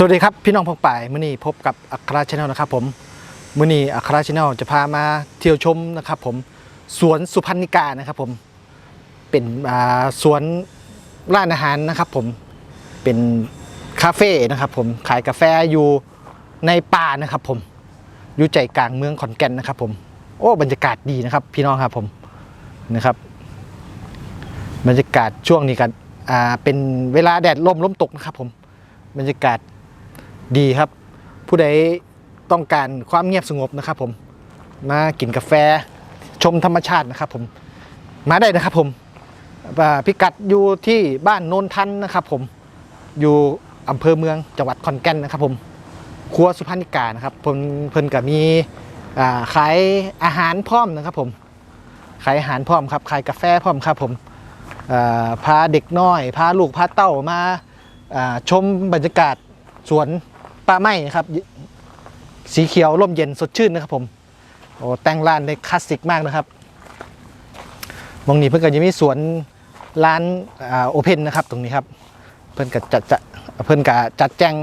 สวัสดีครับ พี่น้องพงป่ายมื่อนี้พบกับอัคราชแนลนะครับผมมื่อนี้อัคราชแนลจะพามาเที่ยวชมนะครับผมสวนสุพรรณิกานะครับผมเป็นสวนร้านอาหารนะครับผมเป็นคาเฟ่นะครับผมขายกาแฟอยู่ในป่านะครับผมอยู่ใจกลางเมืองขอนแก่นนะครับผมโอ้บรรยากาศดีนะครับ พี่น้องครับผมนะครับ บรรยากาศช่วงนี้กันอ่าเป็นเวลาแดดลมลมตกนะครับผมบรรยากาศ ดีครับ ผู้ใดต้องการความเงียบสงบนะครับ ผมมากินกาแฟชมธรรมชาตินะครับผมมาได้นะครับผมพิกัดอยู่ที่บ้านโนนทันนะครับ ผมอยู่อำเภอเมืองจังหวัดขอนแก่นนะครับ ผมครัวสุพรรณิกานะครับเพิ่นเพิ่นกับมีขายอาหารพร้อมนะครับ ผมขายอาหารพร้อมครับขายกาแฟพร้อมครับ ผมพาเด็กน้อย พาลูกพาเต้ามาาชมบรรยากาศสวน ป่าไม้นะครับ สีเขียวร่มเย็นสดชื่นนะครับผมโอ้แต่งร้านได้คลาสสิกมากนะครับมองนี้เพื่อนก็จะมีสวนร้านโอเพนนะครับ ตรงนี้ครับ เพื่อนก็จัดจะเพื่อนก็จัดแจง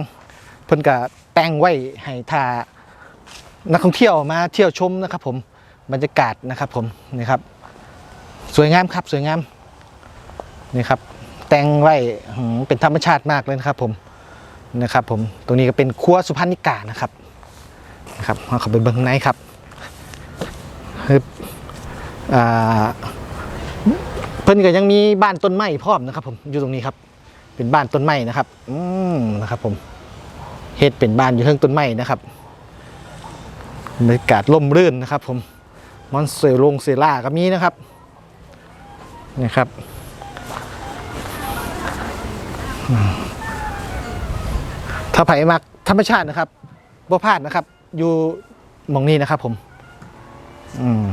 เพื่อนก็แต่งไว้ให้ทานักท่องเที่ยวมาเที่ยวชมนะครับ ผมบรรยากาศนะครับ ผมนี่ครับ สวยงามครับสวยงามนี่ครับ แต่งไว้เป็นธรรมชาติมากเลยนะครับ ผม นะครับผมตรงนี้ก็เป็นครัวสุพรรณิกานะครับนะครับเอาเข้าไปเบิ้งข้างในครับฮึบอ่าเพิ่นก็ยังมีบ้านต้นไม้พร้อมนะครับ ผมอยู่ตรงนี้ครับ เป็นบ้านต้นไม้นะครับ อืมนะครับ ผมเฮ็ดเป็นบ้านอยู่เทิงต้นไม้นะครับบรรยากาศร่มรื่นนะครับ ผมมอนเซลลงเซล่าก็มีนะครับนี่ครับ ถ้าไผ่มักธรรมชาตินะครับบ่พลาดนะครับ อยู่มองนี้นะครับผมอืม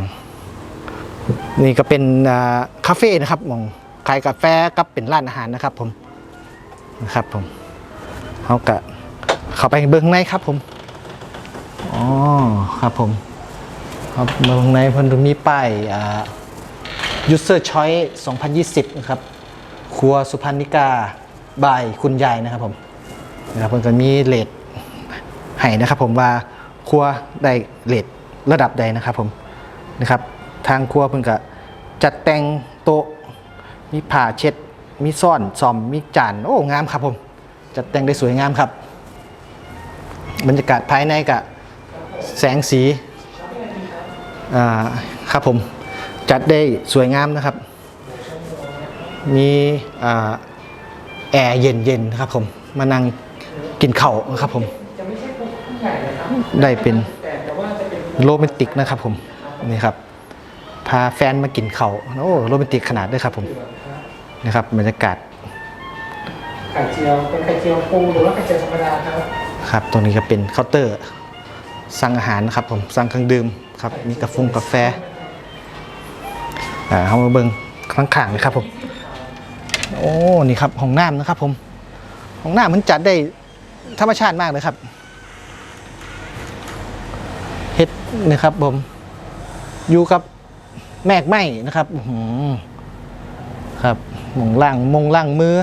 นี่ก็เป็นคาเฟ่นะครับมองขายกาแฟกับเป็นร้านอาหารนะครับผมนะครับผมเขากะเข้าไปเบื้องข้างในครับผมอ๋อครับผมครับเบื้องในพิ่นตรงนี้ป้ายอ่า user choice 2020 นะครับ ครัวสุพรรณิกาบายคุณยายนะครับผม นะครับเพิ่นก็มีเลทให้นะครับ ผมว่าครัวได้เลทระดับใดนะครับผมนะครับ ทางครัวเพิ่นก็จัดแต่งโต๊ะมีผ้าเช็ด มีซ่อนซอมมีจานโอ้งามครับผมจัดแต่งได้สวยงามครับ บรรยากาศภายในกับแสงสีอ่าครับผมจัดได้สวยงามนะครับ มีอแอร์เย็นๆนะครับผมมานั่ง กินข้าวนะครับผมได้เป็นโรแมนติกนะครับผมนี่ครับพาแฟนมากินข้าวโอ้โรแมนติกขนาดด้วยครับผมนะครับบรรยากาศไข่เจียวเป็นไข่เจียวปูหรือว่าไข่เจียวธรรมดาครับครับตรงนี้ก็เป็นเคาน์เตอร์สั่งอาหารนะครับผมสั่งเครื่องดื่มครับมีกาแฟกาแฟอ่าเอามาเบิ่งข้างๆเลยครับผม โอ้นี่ครับห้องน้ำนะครับผมห้องน้ำมันจัดได้ ธรรมชาติมากเลยครับเฮ็ดนะครับผม อยู่กับแมกไหมนะครับครับมงล่างมงล่างมือ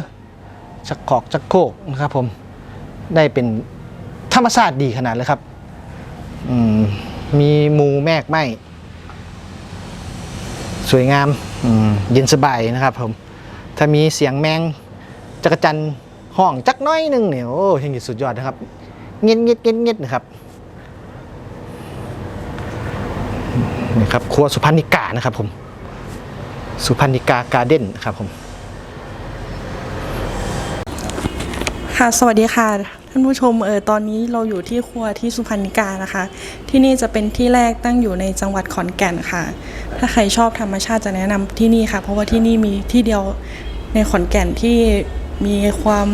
ชักขอกชักโคกนะครับผมได้เป็นธรรมชาติดีขนาดเลยครับมมีมูแมกไหมสวยงามอืมเย็นสบายนะครับผม ถ้ามีเสียงแมงจักรจันทร์ ห้องจักน้อยหนึ่งเนี่ยโอ้เฮงสุดยอดนะครับเงียบเงียบเงียบเงียบนะครับนี่ครับครัวสุพรรณิกานะครับผมสุพรรณิกาการ์เด้นนะครับผมค่ะสวัสดีค่ะ ท่านผู้ชมเออตอนนี้เราอยู่ที่ครัวที่สุพรรณิกานะคะ ที่นี่จะเป็นที่แรกตั้งอยู่ในจังหวัดขอนแก่นค่ะ ถ้าใครชอบธรรมชาติจะแนะนำที่นี่ค่ะ เพราะว่าที่นี่มีที่เดียวในขอนแก่นที่ มีความ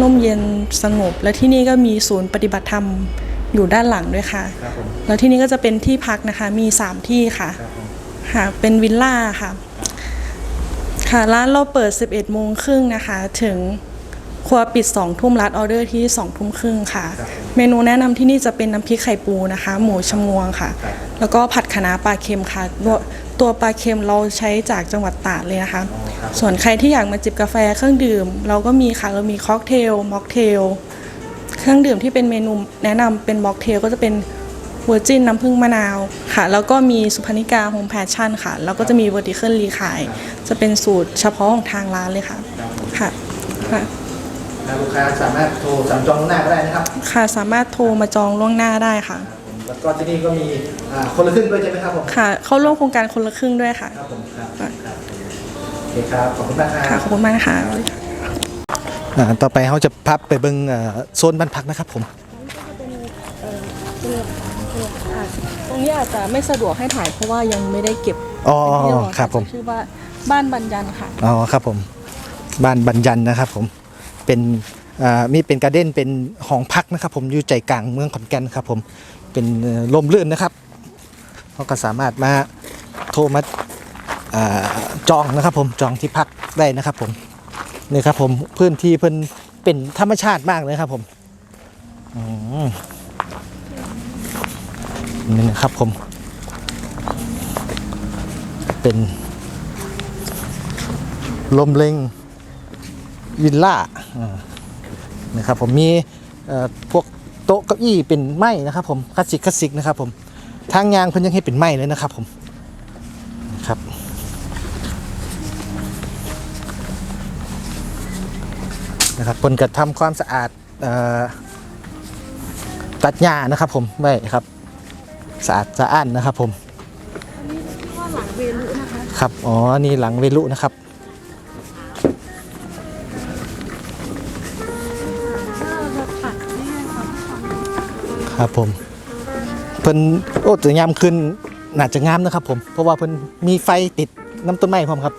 ร่มเย็นสงบ และที่นี่ก็มีศูนย์ปฏิบัติธรรมอยู่ด้านหลังด้วยค่ะ ครับผมแล้วที่นี่ก็จะเป็นที่พักนะคะมี 3 ที่ค่ะค่ะ เป็นวิลล่าค่ะ ค่ะร้านเราเปิด 11โมงครึ่งนะคะ ถึง ครัวปิด2ทุ่มรัดออเดอร์ที่2ทุ่มครึ่งค่ะ เมนูแนะนำที่นี่จะเป็นน้ำพริกไข่ปูนะคะ หมูชมวงค่ะ แล้วก็ผัดคะน้าปลาเค็มค่ะตัวตัวปลาเค็มเราใช้จากจังหวัดตราดเลยนะคะ ส่วนใครที่อยากมาจิบกาแฟเครื่องดื่ม เราก็มีค่ะเรามีค็อกเทลม็อกเทลเครื่องดื่มที่เป็นเมนูแนะนำเป็นบ็อกเทลก็จะเป็นเวอร์จินน้ำผึ้งมะนาวค่ะ แล้วก็มีสุพรรณิกาโฮมแพชชั่นค่ะ แล้วก็จะมีเวอร์ติเคิลรีขาย จะเป็นสูตรเฉพาะของทางร้านเลยค่ะ ค่ะ ค่ะลูกค้าสามารถโทรสั่งจองล่วงหน้าก็ได้นะครับค่ะสามารถโทรมาจองล่วงหน้าได้ค่ะแล้วก็ที่นี่ก็มีอ่าคนละครึ่งด้วยใช่ไหมครับผม ค่ะ เข้าร่วมโครงการคนละครึ่งด้วยค่ะ ครับผมครับครับโอเคครับ ขอบคุณมากคค่ะ รับ ขอบคุณมากค่ะอ่าต่อไปเขาจะพับไปเบิ้งเอ่อโซนบ้านพักนะครับผม ตรงนี้อาจจะไม่สะดวกให้ถ่ายเพราะว่ายังไม่ได้เก็บอ๋อเป็นที่เยบอยครับผม ชื่อว่าบ้านบัญญันค่ะ อ๋อครับผม บ้านบรรยันนะครับผม เป็นมีเป็นการ์เด้นเป็นห้องพักนะครับ ผมอยู่ใจกลางเมืองขอนแก่นครับ ผมเป็นลมลื่นนะครับเขาก็สามารถมาโทรมาอจองนะครับ ผมจองที่พักได้นะครับ ผมนี่ครับ ผมพื้นที่เพิ่นเป็นธรรมชาติมากเลยครับ ผมอืมนี่นะครับผม เป็นลมเลงวิลล่า นะครับผมมีเอ่อพวกโต๊ะเก้าอี้เป็นไม้นะครับผมคลาสสิกคลาสสิกนะครับผมทางยางเพิ่นยังให้เป็นไม้เลยนะครับผมครับนะครับเพิ่นก็ทำความสะอาดเอ่อตัดหญ้านะครับผมไว้ครับสะอาดสะอ้านนะครับผมครับอ๋อนี่หลังเวลุนะครับ ครับผมเพิ่นโอ้แต่ยามขึ้นน่าจะงามนะครับผม เพราะว่าเพิ่นมีไฟติดน้ำต้นไม้พร้อมครับ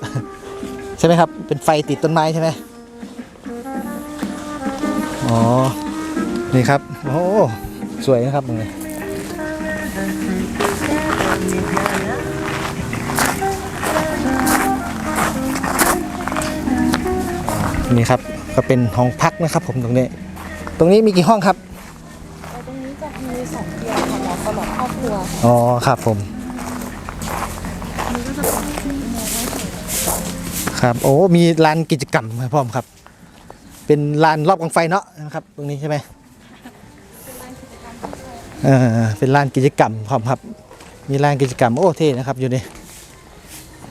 ใช่ไหมครับ เป็นไฟติดต้นไม้ใช่ไหมอ๋อ นี่ครับ โอ้สวยนะครับเลยนี่ครับก็เป็นห้องพักนะครับผมตรงนี้ ตรงนี้มีกี่ห้องครับ จะมีสองเตียงค่ะเหมาะสำหรับครอบครัวอ๋อครับผม ครับ โอ้ มีลานกิจกรรมให้พร้อมครับ เป็นลานรอบกองไฟเนาะนะครับ ตรงนี้ใช่ไหมเออเป็นลานกิจกรรมพร้อมครับ มีลานกิจกรรมโอ้เท่นะครับอยู่นี่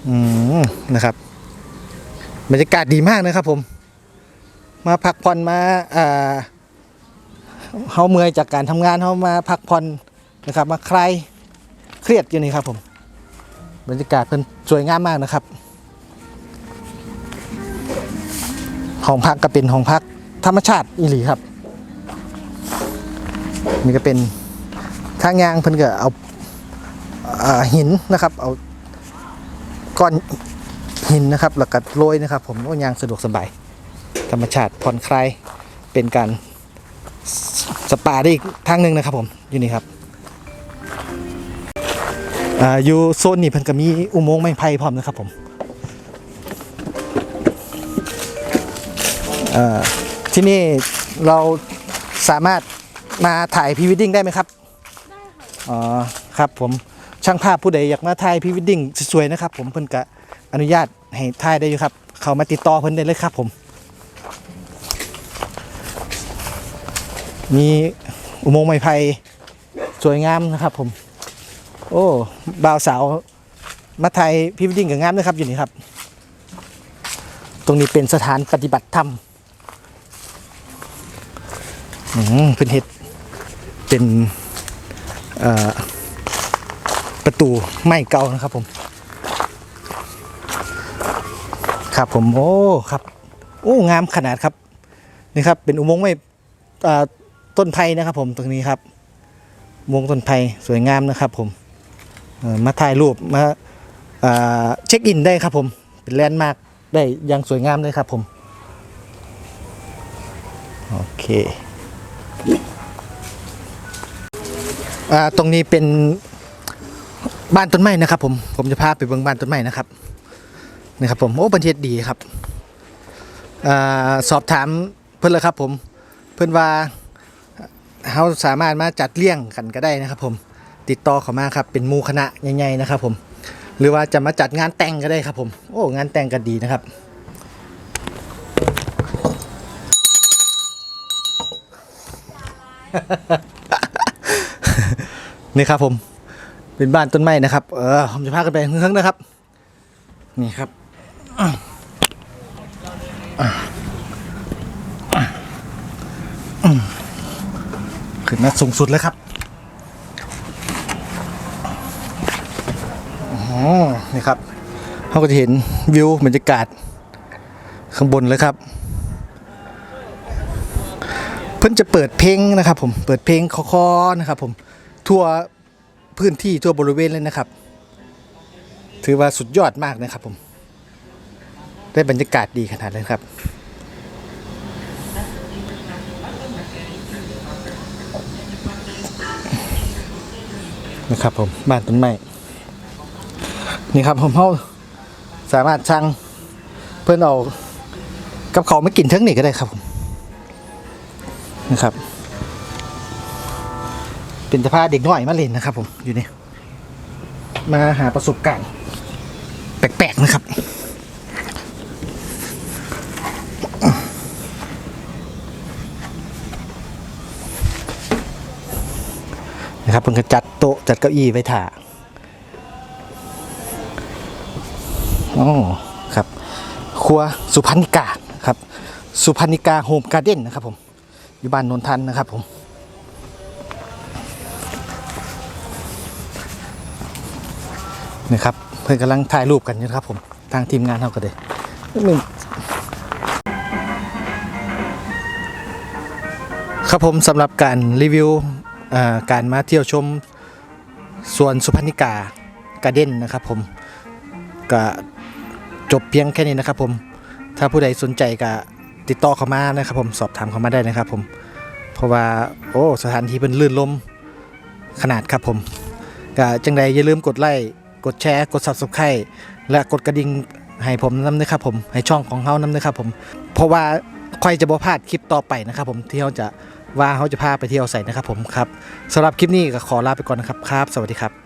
อืมนะครับบรรยากาศดีมากนะครับผม มาพักผ่อนมาอ่า เฮาเมื่อยจากการทำงานเฮามาพักผ่อนนะครับมาคลายเครียดอยู่นี่ครับผมบรรยากาศเพิ่นสวยงามมากนะครับห้องพักก็เป็นห้องพักธรรมชาติอีหลีครับ นี่ก็เป็นทางยางเพิ่นก็เอาอ่าหินนะครับ เอาก้อนหินนะครับแล้วก็โรยนะครับ ผมว่ายางสะดวกสบาย ธรรมชาติผ่อนคลายเป็นการ สสปาได้อีกทางหนึ่งนะครับผมอยู่นี่ครับอ่าอยู่โซนนี้เพิ่นก็มีอุโมงค์ไม้ไผ่พร้อมนะครับผมเอ่อที่นี่เราสามารถมาถ่ายพรีวิดดิ้งได้ไหมครับได้ค่ะอ๋อครับผมช่างภาพผู้ใดอยากมาถ่ายพรีวิดดิ้งสวยๆนะครับผมเพิ่นก็อนุญาตให้ถ่ายได้อยู่ครับ เขามาติดต่อเพิ่นได้เลยครับผม มีอุโมงค์ไม้ไผ่สวยงามนะครับผม โอ้บ่าวสาวมาถ่ายพรีวิดดิ้งกับงามนะครับอยู่นี่ครับ ตรงนี้เป็นสถานปฏิบัติธรรมอืมเป็นเห็ดเป็นประตูไม้เก่านะครับผม ครับผมโอ้ครับ โอ้งามขนาดครับนี่ครับเป็นอุโมงค์ไม้อ่า ต้นไผ่นะครับผมตรงนี้ครับอุโมงต้นไผ่สวยงามนะครับผมมาถ่ายรูปมาเช็คอินได้ครับผมเป็นแลนด์มาร์คได้อยังสวยงามเลยครับผม โอเคอ่าตรงนี้เป็นบ้านต้นไม้นะครับผมผมจะพาไปเบิ่งบ้านต้นไม้นะครับนี่ครับผมโอ้บันเทศดีครับอ่าสอบถามเพื่อนเลยครับผมเพื่อนว่า เขาสามารถมาจัดเลี้ยงกันก็ได้นะครับ ผมติดต่อเขามาครับเป็นมูคณะใหญ่ๆนะครับ ผม หรือว่าจะมาจัดงานแต่งก็ได้ครับ ผม โอ้งานแต่งก็ดีนะครับนี่ครับผม เป็นบ้านต้นไม้นะครับ เออผมจะพากันไปเฮืองนะครับ นี่ครับอืม ขึ้นมาสูงสุดเลยครับอ๋อนี่ครับเขาก็จะเห็นวิวบรรยากาศข้างบนเลยครับ เพิ่นจะเปิดเพลงนะครับผมเปิดเพลงคอๆนะครับผมทั่วพื้นที่ทั่วบริเวณเลยนะครับ ถือว่าสุดยอดมากนะครับผม ได้บรรยากาศดีขนาดเลยครับ นะครับผมบ้านต้นไม้นี่ครับผมเขาสามารถสั่งเพื่อนเอากับเขาไม่กินเทั้งนี่ก็ได้ครับผมนะครับ เป็นสภาพเด็กน้อยมาเล่นนะครับ ผมอยู่นี่มาหาประสบการณ์แปลกๆนะครับ นะครับเพิ่งก็จัดโต๊ะจัดเก้าอี้ไว้ถ่าอ๋อครับครัวสุพรรณิกาครับสุพรรณิกาโฮมการ์เด้นนะครับผมอยู่บ้านนนทันนะครับผมนี่ครับเพื่อนกำลังถ่ายรูปกันนะครับผมทางทีมงานเราก็เลยมึงครับผมสำหรับการรีวิว การมาเที่ยวชมสวนสุพรรณิกาการ์เด้นนะครับผมก็จบเพียงแค่นี้นะครับผมถ้าผู้ใดสนใจก็ติดต่อเข้ามานะครับผมสอบถามเข้ามาได้นะครับผมเพราะว่าโอ้สถานที่เป็นลื่นลมขนาดครับผมก็จังใดอย่าลืมกดไลค์กดแชร์กด subscribe และกดกระดิ่งให้ผมน้ำนะครับผมให้ช่องของเฮาน้ำนะครับผมเพราะว่าค่อยจะบ่พลาดคลิปต่อไปนะครับผมที่เขาจะ ว่าเขาจะพาไปเที่ยวใส่นะครับผมครับสำหรับคลิปนี้ก็ขอลาไปก่อนนะครับครับ สวัสดีครับ